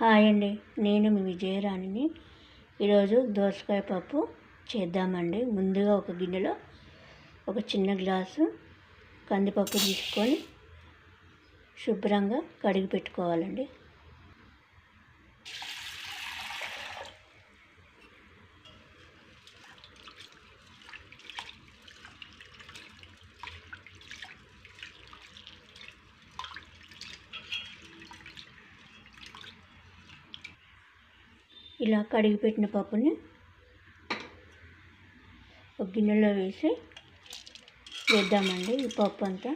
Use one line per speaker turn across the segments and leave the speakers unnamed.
Hi అండి. నేను మీ విజయరాణిని. ఈరోజు దోసకాయ పప్పు చేద్దామండి. ముందుగా ఒక గిన్నెలో ఒక చిన్న గ్లాసు కందిపప్పు తీసుకొని శుభ్రంగా కడిగి పెట్టుకోవాలండి. ఇలా కడిగి పెట్టిన పప్పుని ఒక గిన్నెలో వేసి వేద్దామండి ఈ పప్పు అంతా.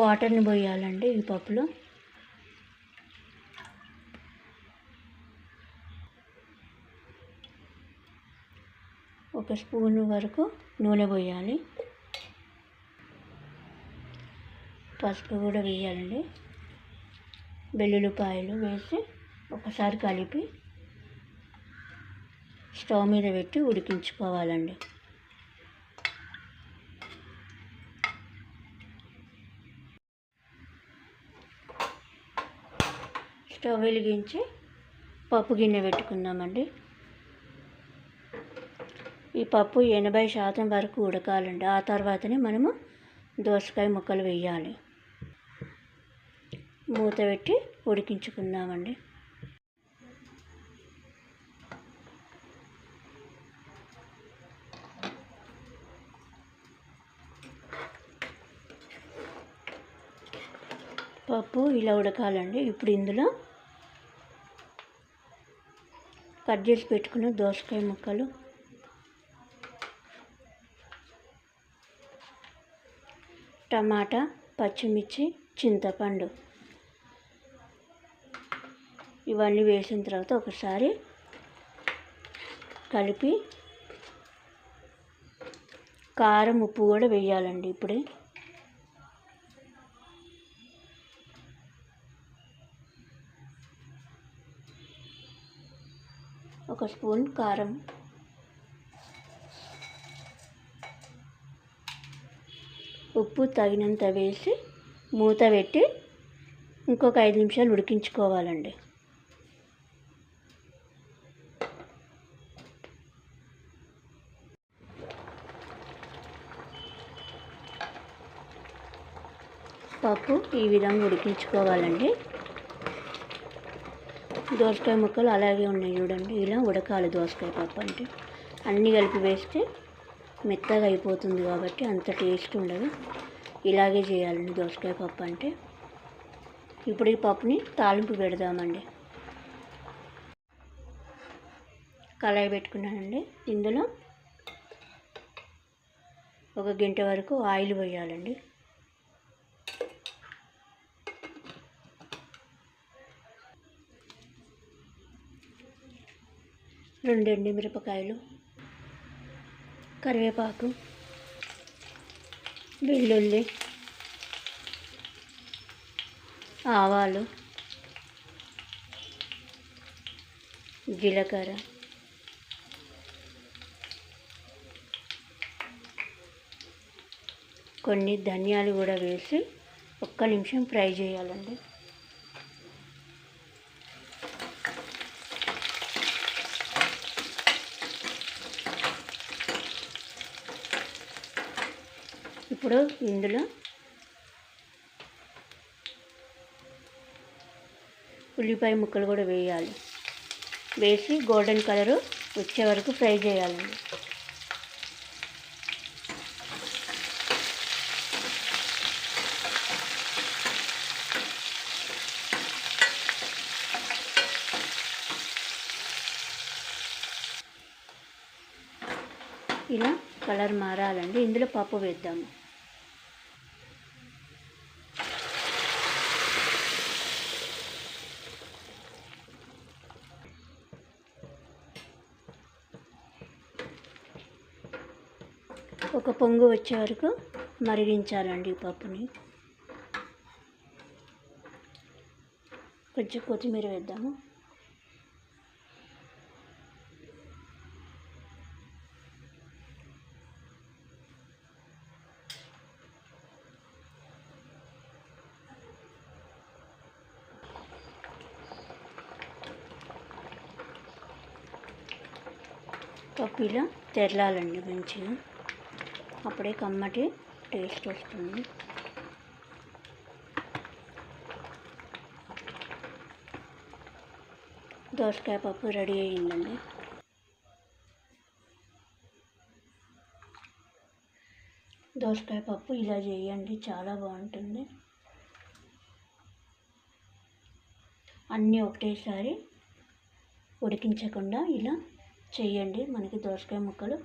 వాటర్ని పోయాలండి ఈ పప్పులో. ఒక స్పూన్ వరకు నూనె పోయాలి. పసుపు కూడా వేయాలండి. వెల్లుల్లిపాయలు వేసి ఒకసారి కలిపి స్టవ్ మీద పెట్టి ఉడికించుకోవాలండి. స్టవ్ వెలిగించి పప్పు గిన్నె పెట్టుకుందామండి. ఈ పప్పు ఎనభై శాతం వరకు ఉడకాలండి. ఆ తర్వాతనే మనము దోసకాయ ముక్కలు వేయాలి. మూత పెట్టి ఉడికించుకుందామండి. పప్పు ఇలా ఉడకాలండి. ఇప్పుడు ఇందులో కట్ చేసి పెట్టుకున్న దోసకాయ ముక్కలు టమాటా పచ్చిమిర్చి చింతపండు. ఇవన్నీ వేసిన తర్వాత ఒకసారి కలిపి కారం ఉప్పు కూడా వేయాలండి ఇప్పుడే. ఒక స్పూన్ కారం ఉప్పు తగినంత వేసి మూత పెట్టి ఇంకొక ఐదు నిమిషాలు ఉడికించుకోవాలండి. పప్పు ఈ విధంగా ఉడికించుకోవాలండి. దోసకాయ ముక్కలు అలాగే ఉన్నాయి చూడండి ఇలా ఉడకాలి దోసకాయ పప్పు అంటే. అన్నీ కలిపి వేస్తే మెత్తగా అయిపోతుంది కాబట్టి అంత టేస్ట్ ఉండదు. ఇలాగే చేయాలండి దోసకాయ పప్పు అంటే. ఇప్పుడు ఈ పప్పుని తాలింపు పెడదామండి. కళాయి పెట్టుకున్నానండి. ఇందులో ఒక గంట వరకు ఆయిల్ పోయాలండి. రెండండి మిరపకాయలు కరివేపాకు వెల్లుల్లి ఆవాలు జీలకర్ర కొన్ని ధనియాలు కూడా వేసి ఒక్క నిమిషం ఫ్రై చేయాలండి. ఇప్పుడు ఇందులో ఉల్లిపాయ ముక్కలు కూడా వేయాలి. వేసి గోల్డెన్ కలరు వచ్చే వరకు ఫ్రై చేయాలండి. ఇలా కలర్ మారాలండి. ఇందులో పప్పు వేద్దాము. ఒక పొంగు వచ్చే వరకు మరిగించాలండి పప్పుని. కొంచెం కొత్తిమీర వేద్దాము. పప్పు ఇలా తెరలాలండి మంచిగా. అప్పుడే కమ్మటి టేస్ట్ వస్తుంది. దోసకాయ పప్పు రెడీ అయ్యిందండి. దోసకాయ పప్పు ఇలా చేయండి చాలా బాగుంటుంది. అన్నీ ఒకటేసారి ఉడికించకుండా ఇలా చేయండి. మనకి దోసకాయ ముక్కలు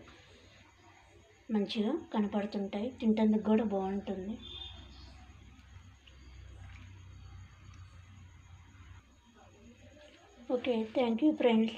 మంచిగా కనపడుతుంటాయి. తింటందుకు కూడా బాగుంటుంది. Okay thank you friends